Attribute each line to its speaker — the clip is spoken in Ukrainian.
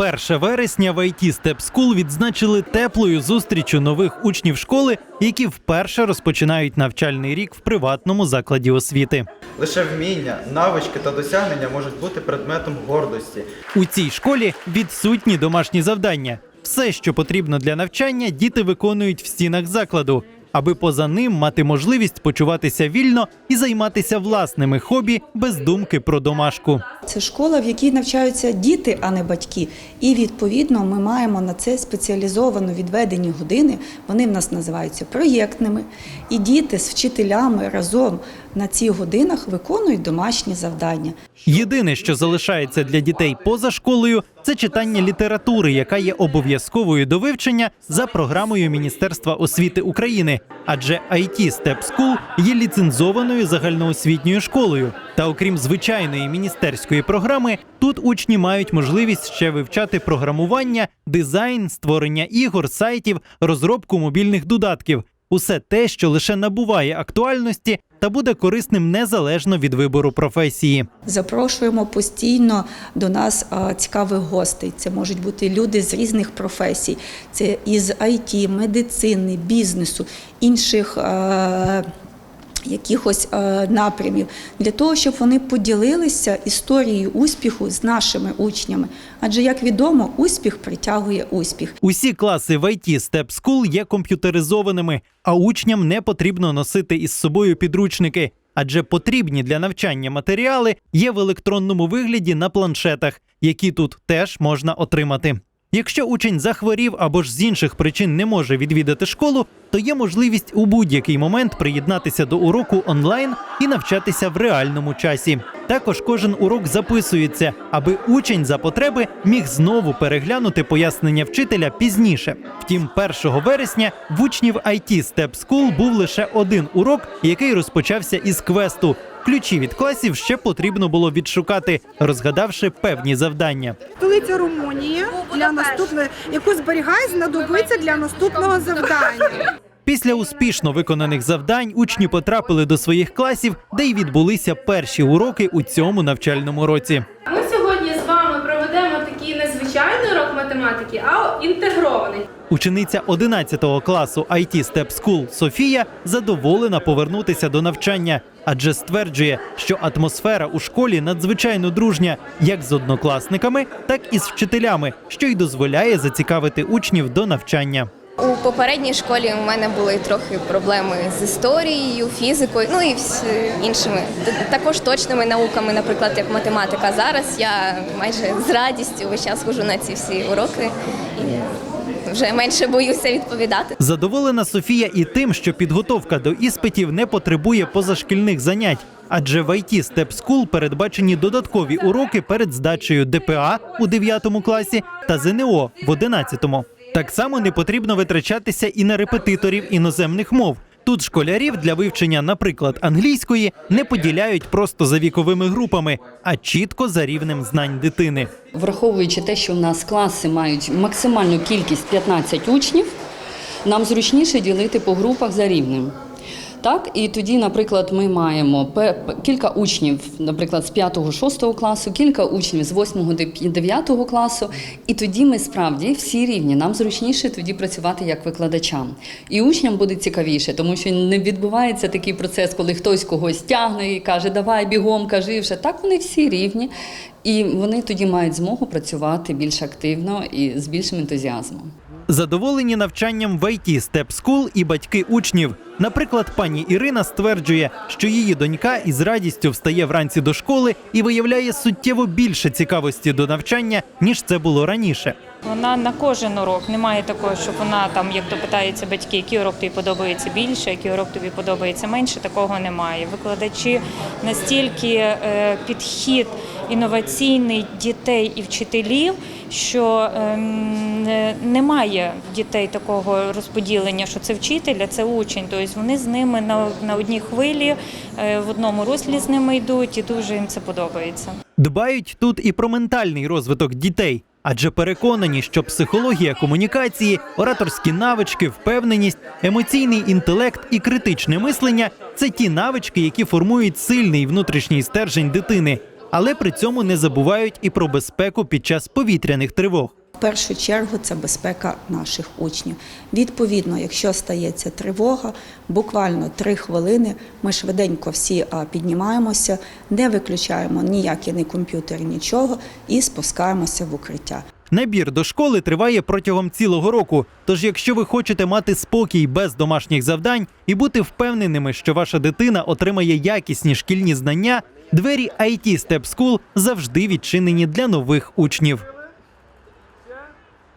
Speaker 1: 1 вересня в IT Step School відзначили теплою зустрічю нових учнів школи, які вперше розпочинають навчальний рік в приватному закладі освіти.
Speaker 2: Лише вміння, навички та досягнення можуть бути предметом гордості.
Speaker 1: У цій школі відсутні домашні завдання. Все, що потрібно для навчання, діти виконують в стінах закладу, аби поза ним мати можливість почуватися вільно і займатися власними хобі без думки про домашку.
Speaker 3: Це школа, в якій навчаються діти, а не батьки. І відповідно ми маємо на це спеціалізовано відведені години. Вони в нас називаються проєктними. І діти з вчителями разом на цих годинах виконують домашні завдання.
Speaker 1: Єдине, що залишається для дітей поза школою, це читання літератури, яка є обов'язковою до вивчення за програмою Міністерства освіти України. Адже IT Step School є ліцензованою загальноосвітньою школою. Та окрім звичайної міністерської програми, тут учні мають можливість ще вивчати програмування, дизайн, створення ігор, сайтів, розробку мобільних додатків. Усе те, що лише набуває актуальності та буде корисним незалежно від вибору професії.
Speaker 3: Запрошуємо постійно до нас цікавих гостей. Це можуть бути люди з різних професій, це із IT, медицини, бізнесу, інших. Якихось е, напрямів для того, щоб вони поділилися історією успіху з нашими учнями. Адже, як відомо, успіх притягує успіх.
Speaker 1: Усі класи в IT Step School є комп'ютеризованими, а учням не потрібно носити із собою підручники, адже потрібні для навчання матеріали є в електронному вигляді на планшетах, які тут теж можна отримати. Якщо учень захворів або ж з інших причин не може відвідати школу, то є можливість у будь-який момент приєднатися до уроку онлайн і навчатися в реальному часі. Також кожен урок записується, аби учень за потреби міг знову переглянути пояснення вчителя пізніше. Втім, 1 вересня в учнів IT Step School був лише один урок, який розпочався із квесту. Ключі від класів ще потрібно було відшукати, розгадавши певні завдання.
Speaker 4: Столиця Румунії для наступної, яку зберігає, знадобиться для наступного завдання.
Speaker 1: Після успішно виконаних завдань учні потрапили до своїх класів, де й відбулися перші уроки у цьому навчальному році.
Speaker 5: Ми сьогодні з вами проведемо такий незвичайний урок математики, а інтегрований.
Speaker 1: Учениця 11 класу IT Step School Софія задоволена повернутися до навчання, адже стверджує, що атмосфера у школі надзвичайно дружня, як з однокласниками, так і з вчителями, що й дозволяє зацікавити учнів до навчання.
Speaker 6: У попередній школі у мене були трохи проблеми з історією, фізикою, ну і іншими також точними науками, наприклад, як математика. Зараз я майже з радістю весь час хожу на ці всі уроки вже менше боюся відповідати.
Speaker 1: Задоволена Софія і тим, що підготовка до іспитів не потребує позашкільних занять, адже в IT Step School передбачені додаткові уроки перед здачею ДПА у 9 класі та ЗНО в 11. Так само не потрібно витрачатися і на репетиторів іноземних мов. Тут школярів для вивчення, наприклад, англійської не поділяють просто за віковими групами, а чітко за рівнем знань дитини.
Speaker 7: Враховуючи те, що в нас класи мають максимальну кількість 15 учнів, нам зручніше ділити по групах за рівнем. Так, і тоді, наприклад, ми маємо кілька учнів, наприклад, з 5-6 класу, кілька учнів з 8-9 класу, і тоді ми справді всі рівні. Нам зручніше тоді працювати як викладачам. І учням буде цікавіше, тому що не відбувається такий процес, коли хтось когось тягне і каже, давай бігом, кажи вже. Так вони всі рівні, і вони тоді мають змогу працювати більш активно і з більшим ентузіазмом.
Speaker 1: Задоволені навчанням в IT Step School і батьки учнів. Наприклад, пані Ірина стверджує, що її донька із радістю встає вранці до школи і виявляє суттєво більше цікавості до навчання, ніж це було раніше.
Speaker 8: Вона на кожен урок немає такого, щоб вона там, як то питаються батьки, який урок тобі подобається більше, який урок тобі подобається менше. Такого немає. Викладачі настільки е, підхід інноваційний дітей і вчителів, що ем, немає дітей такого розподілення, що це вчитель, а це учень. Тобто вони з ними на, на одній хвилі, е, в одному руслі з ними йдуть, і дуже їм це подобається.
Speaker 1: Дбають тут і про ментальний розвиток дітей, адже переконані, що психологія комунікації, ораторські навички, впевненість, емоційний інтелект і критичне мислення це ті навички, які формують сильний внутрішній стержень дитини. але при цьому не забувають і про безпеку під час повітряних тривог.
Speaker 3: Першу чергу це безпека наших учнів. Відповідно, якщо стається тривога, буквально три хвилини ми швиденько всі піднімаємося, не виключаємо ніякі ні комп'ютери, нічого і спускаємося в укриття.
Speaker 1: Набір до школи триває протягом цілого року. Тож, якщо ви хочете мати спокій без домашніх завдань і бути впевненими, що ваша дитина отримає якісні шкільні знання, двері IT Step School завжди відчинені для нових учнів.